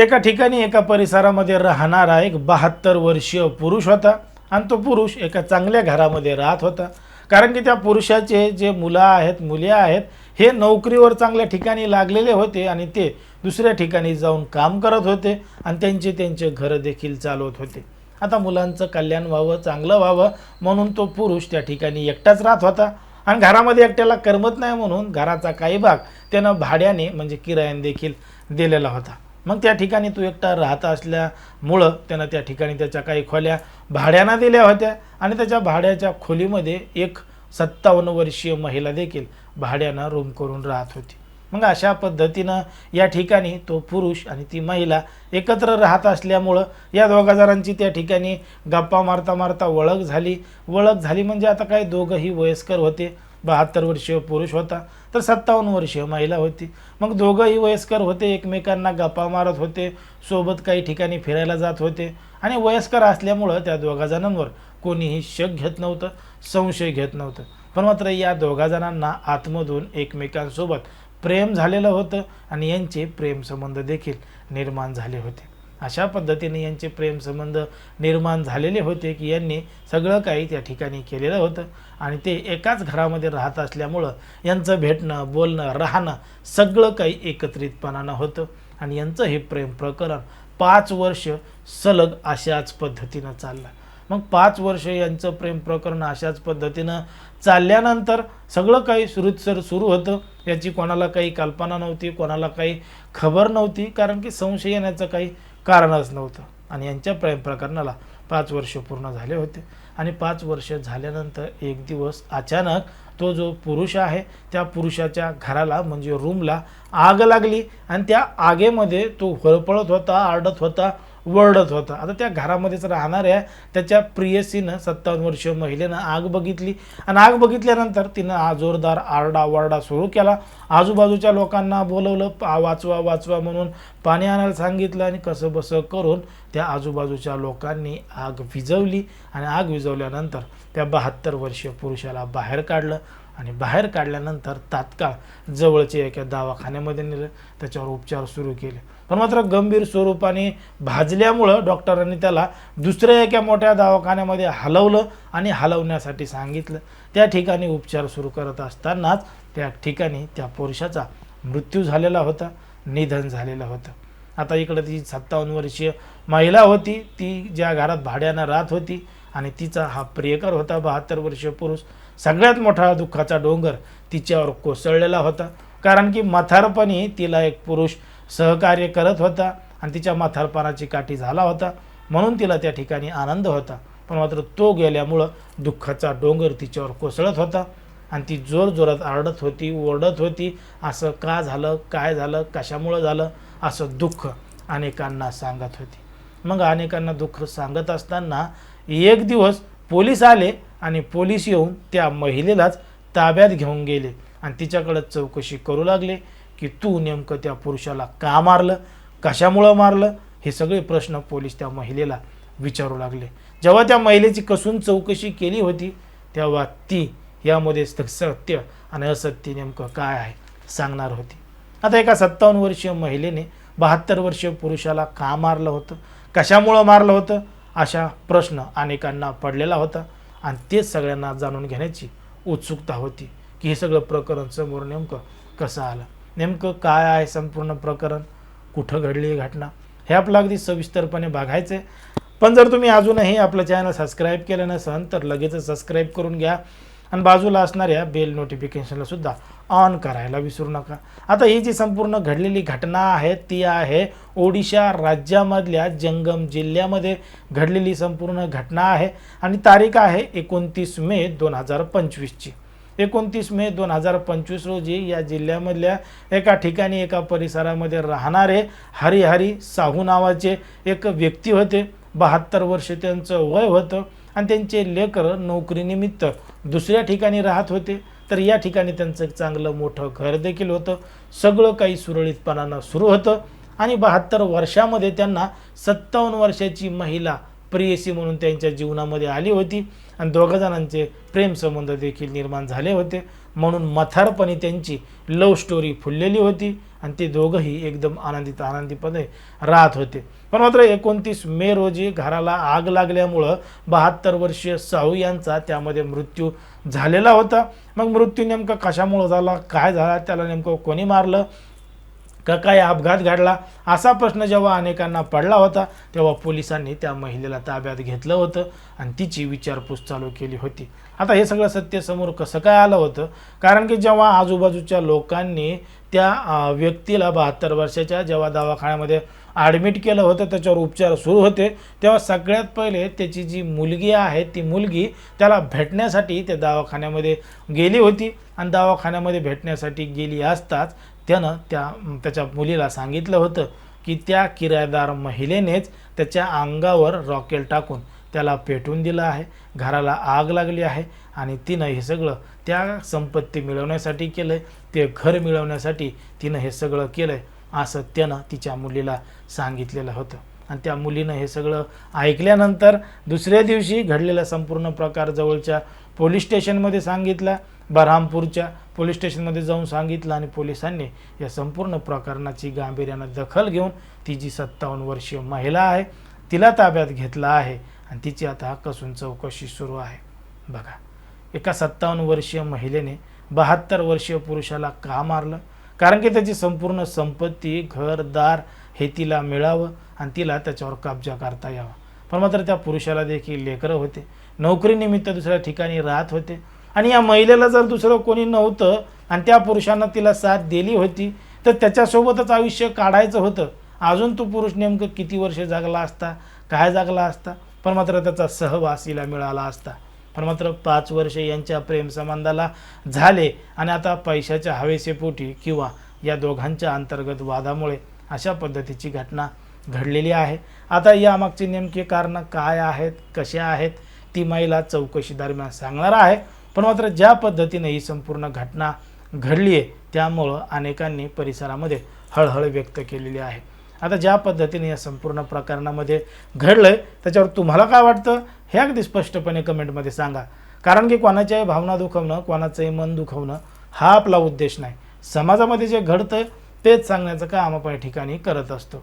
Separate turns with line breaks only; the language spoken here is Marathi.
एका ठिकाणी एका परिसरामध्ये राहणारा एक बहात्तर वर्षीय पुरुष होता आणि तो पुरुष एका चांगल्या घरामध्ये राहत होता. कारण की त्या पुरुषाचे जे मुलं आहेत मुली आहेत हे नोकरीवर चांगल्या ठिकाणी लागलेले होते आणि ते दुसऱ्या ठिकाणी जाऊन काम करत होते आणि त्यांचे त्यांचे घरं देखील चालवत होते. आता मुलांचं कल्याण व्हावं चांगलं व्हावं म्हणून तो पुरुष त्या ठिकाणी एकटाच राहत होता. आणि घरामध्ये एकट्याला करमत नाही म्हणून घराचा काही भाग त्यानं भाड्याने म्हणजे किरायाने देखील दिलेला होता. मग त्या ठिकाणी तू एकटा राहत असल्यामुळं त्यानं त्या ठिकाणी त्याच्या काही खोल्या भाड्यानं दिल्या होत्या. आणि त्याच्या भाड्याच्या खोलीमध्ये एक सत्तावन्न वर्षीय महिला देखील भाड्यानं रूम करून राहत होती. मग अशा पद्धतीनं या ठिकाणी तो पुरुष आणि ती महिला एकत्र राहत असल्यामुळं या दोघा जणांची त्या ठिकाणी गप्पा मारता मारता ओळख झाली. ओळख झाली म्हणजे आता काय दोघंही वयस्कर होते. बहात्तर वर्षीय पुरुष होता तर सत्तावन्न वर्षीय महिला होती. मग दोघंही वयस्कर होते एकमेकांना गप्पा मारत होते सोबत काही ठिकाणी फिरायला जात होते. आणि वयस्कर असल्यामुळं त्या दोघा जणांवर कोणीही शक घेत नव्हतं संशय घेत नव्हतं. पण मात्र या दोघा जणांना आतमधून एकमेकांसोबत प्रेम झालेलं होतं आणि यांचे प्रेमसंबंध देखील निर्माण झाले होते. अशा पद्धतीने यांचे प्रेमसंबंध निर्माण झालेले होते की यांनी सगळं काही त्या ठिकाणी केलेलं होतं. आणि ते एकाच घरामध्ये राहत असल्यामुळं यांचं भेटणं बोलणं राहणं सगळं काही एकत्रितपणानं होतं. आणि यांचं हे प्रेम प्रकरण पाच वर्ष सलग अशाच पद्धतीनं चाललं. मग पाच वर्ष यांचं प्रेम प्रकरण अशाच पद्धतीनं चालल्यानंतर सगळं काही सुरुतसर सुरू होतं. याची कोणाला काही कल्पना नव्हती कोणाला काही खबर नव्हती कारण की संशय येण्याचं काही कारणच नव्हतं. आणि यांच्या प्रेम प्रकरणाला पाच वर्ष पूर्ण झाले होते. आणि पाच वर्ष झाल्यानंतर एक दिवस अचानक तो जो पुरुष आहे त्या पुरुषाच्या घराला म्हणजे रूमला आग लागली. आणि त्या आगेमध्ये तो हळपळत होता आरडत होता. वरडत होता. आता त्या घरामध्येच राहणाऱ्या त्याच्या प्रियसीनं सत्तावन्न वर्षीय महिलेनं आग बघितली. आणि आग बघितल्यानंतर तिनं हा जोरदार आरडा वरडा सुरू केला. आजूबाजूच्या लोकांना बोलवलं वाचवा वाचवा म्हणून पाणी आणायला सांगितलं आणि कसं बसं करून त्या आजूबाजूच्या लोकांनी आग विझवली. आणि आग विझवल्यानंतर त्या बहात्तर वर्षीय पुरुषाला बाहेर काढलं. आणि बाहेर काढल्यानंतर तात्काळ जवळचे एका दवाखान्यामध्ये नेलं त्याच्यावर उपचार सुरू केले. पण मात्र गंभीर स्वरूपाने भाजल्यामुळं डॉक्टरांनी त्याला दुसऱ्या एका मोठ्या दवाखान्यामध्ये हलवलं आणि हलवण्यासाठी सांगितलं. त्या ठिकाणी उपचार सुरू करत असतानाच त्या ठिकाणी त्या पुरुषाचा मृत्यू झालेला होता निधन झालेलं होतं. आता इकडं ती सत्तावन्न वर्षीय महिला होती ती ज्या घरात भाड्यानं राहत होती आणि तिचा हा प्रियकर होता बहात्तर वर्षीय पुरुष. सगळ्यात मोठा दुःखाचा डोंगर तिच्यावर कोसळलेला होता. कारण की म्हातारपणी तिला एक पुरुष सहकार्य करत होता आणि तिच्या म्हातारपणाची काठी झाला होता. म्हणून तिला त्या ठिकाणी आनंद होता. पण मात्र तो गेल्यामुळं दुःखाचा डोंगर तिच्यावर कोसळत होता आणि ती जोरजोरात आरडत होती ओरडत होती. असं का झालं काय झालं कशामुळं झालं? असं दुःख अनेकांना सांगत होती. मग अनेकांना दुःख सांगत असताना एक दिवस पोलीस आले आणि पोलीस येऊन त्या महिलेलाच ताब्यात घेऊन गेले. आणि तिच्याकडं चौकशी करू लागले की तू नेमकं त्या पुरुषाला का मारलं कशामुळं मारलं हे सगळे प्रश्न पोलीस त्या महिलेला विचारू लागले. जेव्हा त्या महिलेची कसून चौकशी केली होती तेव्हा ती यामध्ये सत्य आणि असत्य नेमकं काय आहे सांगणार होती. आता एका सत्तावन्न वर्षीय महिलेने बहात्तर वर्षीय पुरुषाला का मारलं होतं कशामुळं मारलं होतं अशा प्रश्न अनेकांना पडलेला होता. आणि तेच सगळ्यांना जाणून घेण्याची उत्सुकता होती की हे सगळं प्रकरण समोर नेमकं कसं आलं? नेमकं काय आहे संपूर्ण प्रकरण? कुठं घडली ही घटना? हे आपलं अगदी सविस्तरपणे बघायचं आहे पण जर तुम्ही अजूनही आपलं चॅनल सबस्क्राईब केलं नसेल तर लगेचच सबस्क्राईब करून घ्या. आणि बाजूला असणाऱ्या बेल नोटिफिकेशनला सुद्धा ऑन करायला विसरू नका. आता ही जी संपूर्ण घडलेली घटना आहे ती आहे ओडिशा राज्यामधल्या जंगम जिल्ह्यामध्ये घडलेली संपूर्ण घटना आहे आणि तारीख आहे एकोणतीस मे दोन हजार पंचवीसची एकोणतीस मे दोन हजार पंचवीस रोजी या जिल्ह्यामधल्या एका ठिकाणी एका परिसरामध्ये राहणारे हरिहरी साहू नावाचे एक व्यक्ती होते. बहात्तर वर्ष त्यांचं वय होतं. आणि त्यांचे लेकर नोकरीनिमित्त दुसऱ्या ठिकाणी राहत होते तर या ठिकाणी त्यांचं एक चांगलं मोठं घर देखील होतं. सगळं काही सुरळीतपणानं सुरू होतं आणि बहात्तर वर्षामध्ये त्यांना सत्तावन्न वर्षाची महिला प्रियसी म्हणून त्यांच्या जीवनामध्ये आली होती. आणि दोघं जणांचे प्रेमसंबंध देखील निर्माण झाले होते. म्हणून मथारपणी त्यांची लव्ह स्टोरी फुललेली होती. आणि ते दोघंही एकदम आनंदित आनंदीपणे राहत होते. पण मात्र एकोणतीस मे रोजी घराला आग लागल्यामुळं बहात्तर वर्षीय साहू यांचा त्यामध्ये मृत्यू झालेला होता. मग मृत्यू नेमका कशामुळं झाला? काय झाला? त्याला नेमकं कोणी मारलं? का काय अपघात घडला? असा प्रश्न जेव्हा अनेकांना पडला होता तेव्हा पोलिसांनी त्या महिलेला ताब्यात घेतलं होतं आणि तिची विचारपूस चालू केली होती. आता हे सगळं सत्य समोर कसं काय आलं होतं? कारण की जेव्हा आजूबाजूच्या लोकांनी त्या व्यक्तीला बहात्तर वर्षाच्या जेव्हा दवाखान्यामध्ये ॲडमिट केलं होतं त्याच्यावर उपचार सुरू होते तेव्हा सगळ्यात पहिले त्याची जी मुलगी आहे ती मुलगी त्याला भेटण्यासाठी त्या दवाखान्यामध्ये गेली होती. आणि दवाखान्यामध्ये भेटण्यासाठी गेली असताच त्यानं त्या त्याच्या मुलीला सांगितलं होतं की त्या किरायदार महिलेनेच त्याच्या अंगावर रॉकेल टाकून त्याला पेटवून दिलं आहे. घराला आग लागली आहे आणि तिनं हे सगळं त्या संपत्ती मिळवण्यासाठी केलं आहे ते घर मिळवण्यासाठी तिनं हे सगळं केलं आहे असं त्यानं तिच्या मुलीला सांगितलेलं होतं. आणि त्या मुलीनं हे सगळं ऐकल्यानंतर दुसऱ्या दिवशी घडलेला संपूर्ण प्रकार जवळच्या पोलीस स्टेशनमध्ये सांगितला. बरहामपूरच्या पोलीस स्टेशनमध्ये जाऊन सांगितलं आणि पोलिसांनी या संपूर्ण प्रकरणाची गांभीर्यानं दखल घेऊन ती जी सत्तावन्न वर्षीय महिला आहे तिला ताब्यात घेतला आहे आणि तिची आता कसून चौकशी सुरू आहे. बघा एका सत्तावन्न वर्षीय महिलेने बहात्तर वर्षीय पुरुषाला का मारलं? कारण की त्याची संपूर्ण संपत्ती घरदार हे तिला मिळावं आणि तिला त्याच्यावर कब्जा करता यावा. पण मात्र त्या पुरुषाला देखील लेकरं होते. नोकरीनिमित्त दुसऱ्या ठिकाणी राहत होते. आणि या महिलेला जर दुसरं कोणी नव्हतं आणि त्या पुरुषानं तिला साथ दिली होती तर त्याच्यासोबतच आयुष्य काढायचं होतं. अजून तो पुरुष नेमकं किती वर्ष जगला असता काय जगला असता? पण मात्र त्याचा सहवास हिला मिळाला असता. पण मात्र पाच वर्षे यांच्या प्रेमसंबंधाला झाले आणि आता पैशाच्या हवेसेपोटी किंवा या दोघांच्या अंतर्गत वादामुळे अशा पद्धतीची घटना घडलेली आहे. आता यामागची नेमकी कारणं काय आहेत कसे आहेत ती महिला चौकशी दरम्यान सांगणार आहे. पण मात्र ज्या पद्धतीने ही संपूर्ण घटना घडली आहे त्यामुळं अनेकांनी परिसरामध्ये हळहळ व्यक्त केलेली आहे. आता ज्या पद्धतीने या संपूर्ण प्रकरणामध्ये घडलं आहे त्याच्यावर तुम्हाला काय वाटतं? हे अगदी स्पष्टपणे कमेंटमध्ये सांगा. कारण की कोणाच्याही भावना दुखवणं कोणाचंही मन दुखवणं हा आपला उद्देश नाही. समाजामध्ये जे घडतं तेच सांगण्याचं काम आपण या ठिकाणी करत असतो.